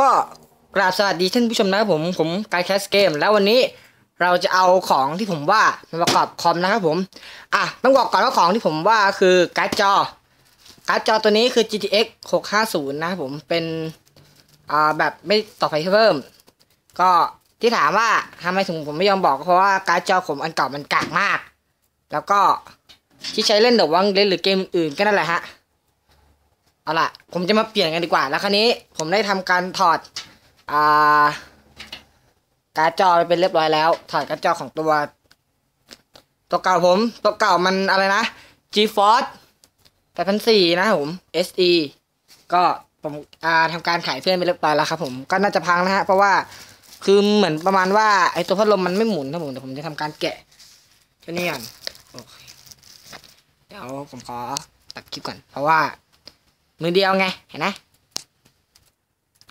ก็กราบสวัสดีท่านผู้ชมนะครับผมผมกายแคสเกมแล้ววันนี้เราจะเอาของที่ผมว่ามาประกอบคอมนะครับผม อะต้องบอกก่อนว่าของที่ผมว่าคือการ์ดจอ การ์ดจอตัวนี้คือ GTX 650 นะครับผมเป็นอ่าแบบไม่ต่อไฟเพิ่ม ก็ที่ถามว่าทำไมถึงผมไม่ยอมบอกเพราะว่าการ์ดจอผมอันเก่ามันกากมาก แล้วก็ที่ใช้เล่นเดอะวังเล่นหรือเกมอื่นก็นั่นแหละฮะ เอาล่ะ ผมจะมาเปลี่ยนกันดีกว่า แล้วคราวนี้ผมได้ทำการถอดอ่าการ์ดจอไปเป็นเรียบร้อยแล้ว ถอดการ์ดจอของตัว ตัวเก่าผม ตัวเก่ามันอะไรนะ GeForce 8,400นะผม SE ก็ผมอ่าทำการขายเพื่อนไปเรียบร้อยแล้วครับผมก็น่าจะพังนะฮะ เพราะว่าคือเหมือนประมาณว่าไอตัวพัดลมมันไม่หมุนนะผมเดี๋ยวผมจะทำการแกะตัวนี้ก่อนเดี๋ยวผมขอตัดคลิปก่อนเพราะว่า มือเดียวไงเห็นไหม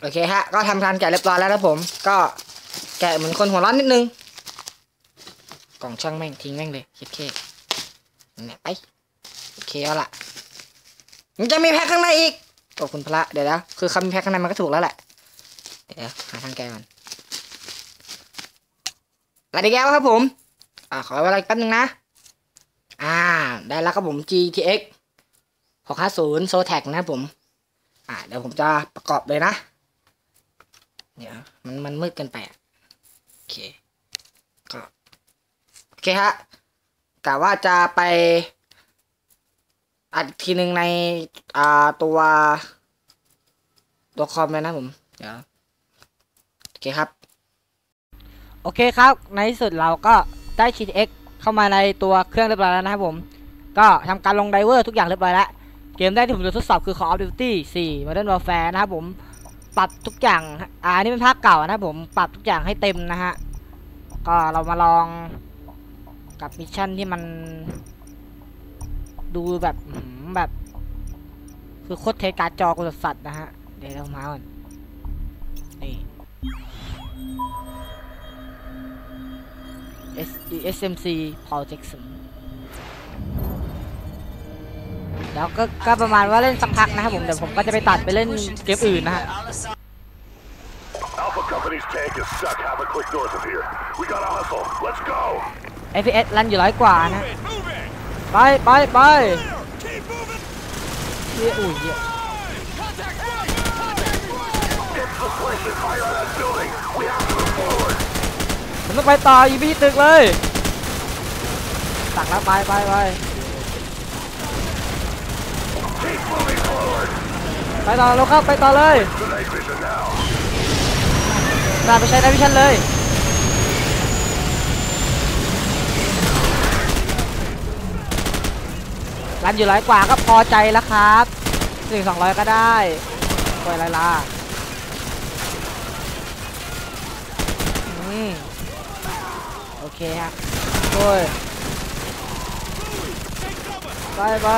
โอเคฮะ ก็ทำการแกะเรียบร้อยแล้วนะผม ก็แกะเหมือนคนหัวร้อนนิดนึง กล่องช่างแม่งทิ้งแม่งเลยเช็ดเคเนี่ยไปโอเคเอาละมันจะมีแพ็คข้างในอีกโอ้คุณพระเดี๋ยวนะคือคำมีแพ็คข้างในมันก็ถูกแล้วแหละ เดี๋ยวหาทางแกะก่อนอะไรดีแก้วครับผม อ่าขอเวลาแป๊บนึงนะ อ่า ได้แล้วครับผม GTX 650 s o t a c นะครับผม อ่าเดี๋ยวผมจะประกอบเลยนะ เดี๋ยวมันมันมืดเกินไปอะโอเคก็โอเคฮะกะว่าจะไปอัดอีกทีหนึ่งในอ่าตัวตัวคอมเลยนะผม เดี๋ยวโอเคครับ โอเคครับ ในที่สุดเราก็ได้ GTX เข้ามาในตัวเครื่องเรียบร้อยแล้วนะครับผม ก็ทำการลงไดเวอร์ทุกอย่างเรียบร้อยแล้ว เกมแรกที่ผมจะทดสอบคือ Call of Duty 4 Modern Warfare นะครับผมปรับทุกอย่างอ่านี่เป็นภาคเก่านะครับผมปรับทุกอย่างให้เต็มนะฮะก็เรามาลองกับมิชชั่นที่มันดูแบบแบบ คือโคตรเทการจอกูสัตว์นะฮะ เดี๋ยวเรามาก่อนนี่ S SMC Paul Jackson แล้วก็ก็ประมาณว่าเล่นสักพักนะครับผมเดี๋ยวผมก็จะไปตัดไปเล่นเกมอื่นนะฮะ Alpha Company's tank is stuck half a click north of here. We gotta hustle. Let's go. FPS รันอยู่ร้อยกว่านะไปไปไปเฮียอุ้ยเฮีย Get to the place and fire on that building. We have to move forward. มันต้องไปต่ออยู่ที่ตึกเลยตักแล้วไปไปไป Keep moving forward. ไปต่อแล้วครับ ไปต่อเลย The night vision now. นาไปใช้นาวิชั่นเลย รันอยู่ร้อยกว่าก็พอใจแล้วครับถึงสองร้อยก็ได้ปล่อยไรล่ะอืมโอเคฮะโอ้ยไปไป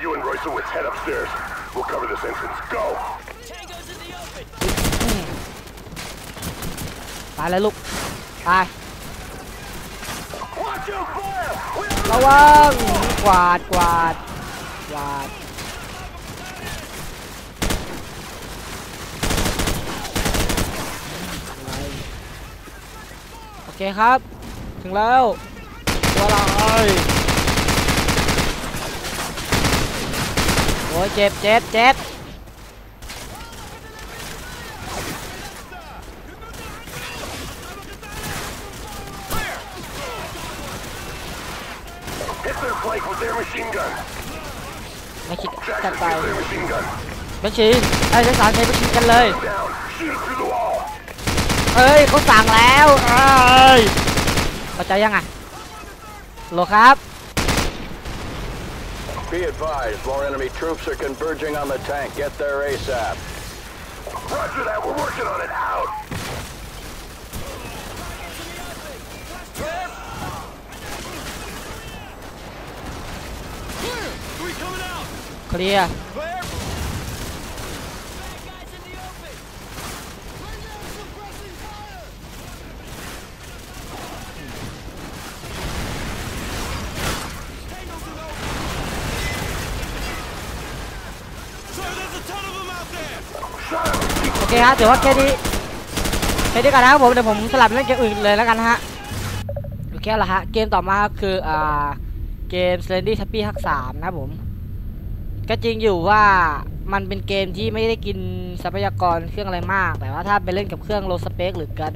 you and Roysowitz head upstairs. We'll cover this entrance. Go. ไปเลยลูกไป Watch your fire. We ระวัง กวาด กวาด กวาดอะไรโอเคครับ ถึงแล้วตัวเราเอ้ย โอ้ยเจ็บเจ็บเจ็บ hit their flank with their machine gun. ไม่คิดจัด Jackson, ไป use their machine gun. บัญชีไอ้ใช้สารใช้บัญชีกันเลย Down. Shoot it through the wall. เอ้ยเขาสั่งแล้วเอ้ยเข้าใจยังอะโหลครับ Be advised, more enemy troops are converging on the tank. Get there ASAP. Roger that, we're working on it. Out! Clear! Three coming out! Clear! Clear! เคฮะถือว่าแค่นี้แค่นี้กันนะครับผมเดี๋ยวผมสลับเล่นเกมอื่นเลยแล้วกันฮะโอเคละฮะเกมต่อมาคืออ่าเกม s l e n d y Happy ฮักสามนะผม ก็จริงอยู่ว่ามันเป็นเกมที่ไม่ได้กินทรัพยากรเครื่องอะไรมาก แต่ว่าถ้าไปเล่นกับเครื่องโลสเปคหรือการ์ด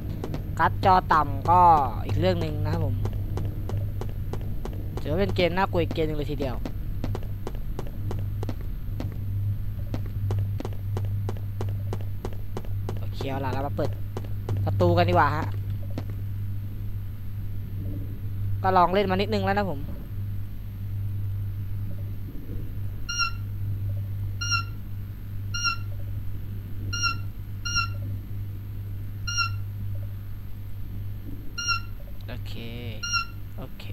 การ์ดจอต่ำก็อีกเรื่องหนึ่งนะครับผมถือว่าเป็นเกมน่ากลัวอีกเกมหนึงเลยทีเดียว เคเอาล่ะเรามาเปิดประตูกันดีกว่าฮะ ก็ลองเล่นมานิดนึงแล้วนะผม โอเค โอเค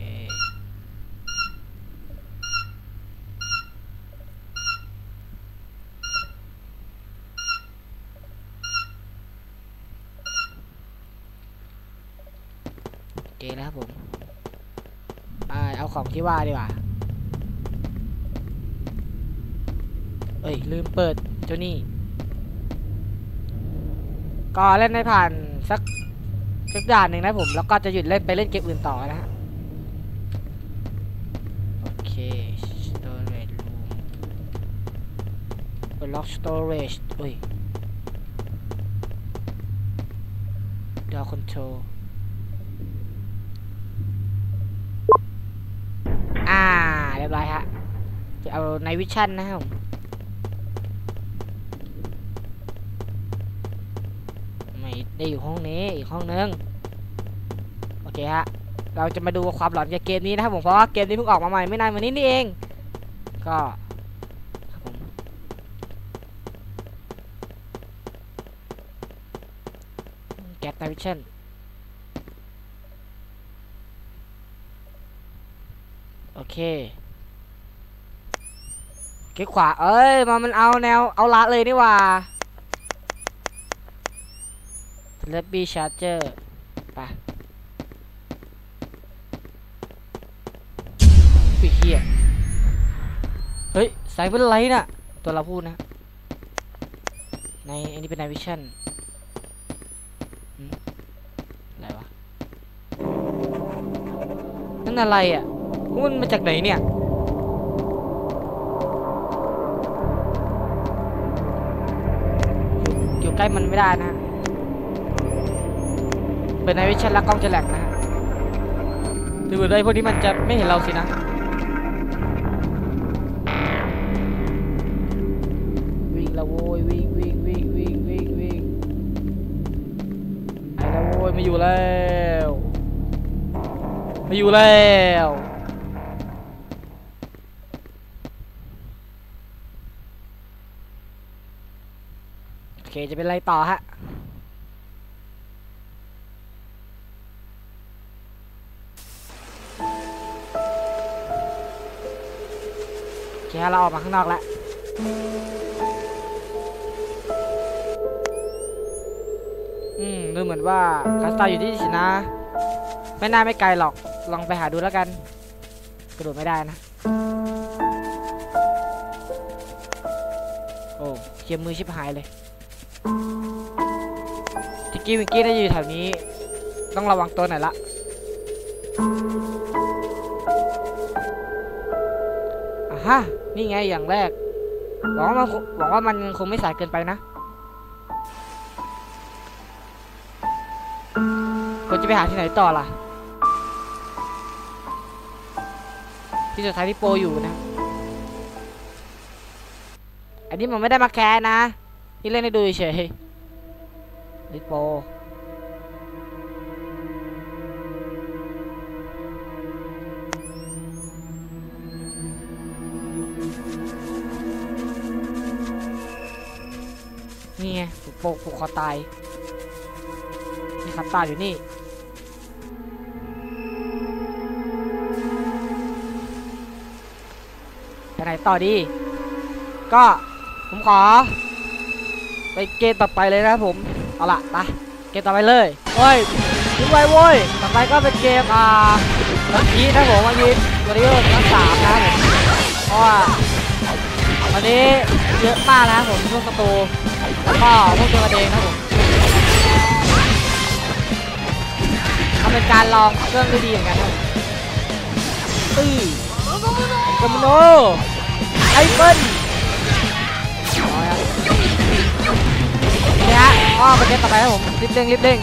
เครับผมอ่าเอาของที่ว่าดีกว่า เอ้ย ลืมเปิดเจ้านี่ ก็เล่นให้ผ่านสักสักด่านหนึ่งนะผม แล้วก็จะหยุดเล่นไปเล่นเกมอื่นต่อนะฮะ โอเค storage room เปิด lock storage อุ้ย door control อ่า เรียบร้อยฮะจะเอาในวิชั่นนะครับผมไม่ได้อยู่ห้องนี้อีกห้องนึงโอเคฮะเราจะมาดูความหลอนจากเกมนี้นะครับผมเพราะว่าเกมนี้เพิ่งออกมาใหม่ไม่นานมานี้นี่เอง ก็แกปในวิชั่นโอเค คลิกขวา เอ้ยมามันเอาแนวเอาละเลยนี่ว่าเลบบี้ชาร์เจอร์ไปปีเฮียเฮ้ยสายเป็นไรน่ะ ตัวเราพูดนะ ในอันนี้เป็นในวิชั่นอะไรวะ นั่นอะไรอะมันมาจากไหนเนี่ย ล้มันไม่ได้นะ เปิดในวิชั่นแล้วกล้องจะแหลกนะฮะดูเลยพวกนี้มันจะไม่เห็นเราสินะวิ่งละโว้ยวิ่งวิ่งวิ่งวิ่งวิ่งวิ่งไอละโว้ยไม่อยู่แล้วไม่อยู่แล้ว เคจะเป็นไรต่อฮะโอเคเราออกมาข้างนอกแล้วอืมดูเหมือนว่าคัสตาอยู่ที่นี่สินะ ไม่น่าไม่ไกลหรอกลองไปหาดูแล้วกัน กระโดดไม่ได้นะ โอ้เขียมมือชิบหายเลย ทิกกี้วิงกี้น่าจะอยู่แถวนี้ ต้องระวังตัวหน่อยละอะฮะ นี่ไงอย่างแรก หวังว่ามันคงหวังว่ามันคงไม่สายเกินไปนะควรจะไปหาที่ไหนต่อล่ะ ที่สุดท้ายที่โปอยู่นะ อันนี้มันไม่ได้มาแคร์นะ นี่เล่นให้ดูเฉยลิโปนี่ไงผูกโปกผูกคอตาย นี่ครับตายอยู่นี่ ไปไหนต่อดี ก็ผมขอ ไปเกมต่อไปเลยนะครับผม เอาละไปเกมต่อไปเลยโอ้ยทิ้งไวโว้ยต่อไปก็เป็นเกมอ่าเมื่อกี้นะผมเมื่อกี้วอริเอทั้งสามนะผมเพราะว่าวันนี้เยอะมากนะผมช่วงศัตรูแล้วก็พวกตัวกันเองนะผมทำเป็นการลองเครื่องด้ดีเหมือนกันครับตื้อกำโนไอเฟิล อาละครับนี่ฮะก็ปเด็นต่อไปครับผมรีบเร่งรีบเร่ง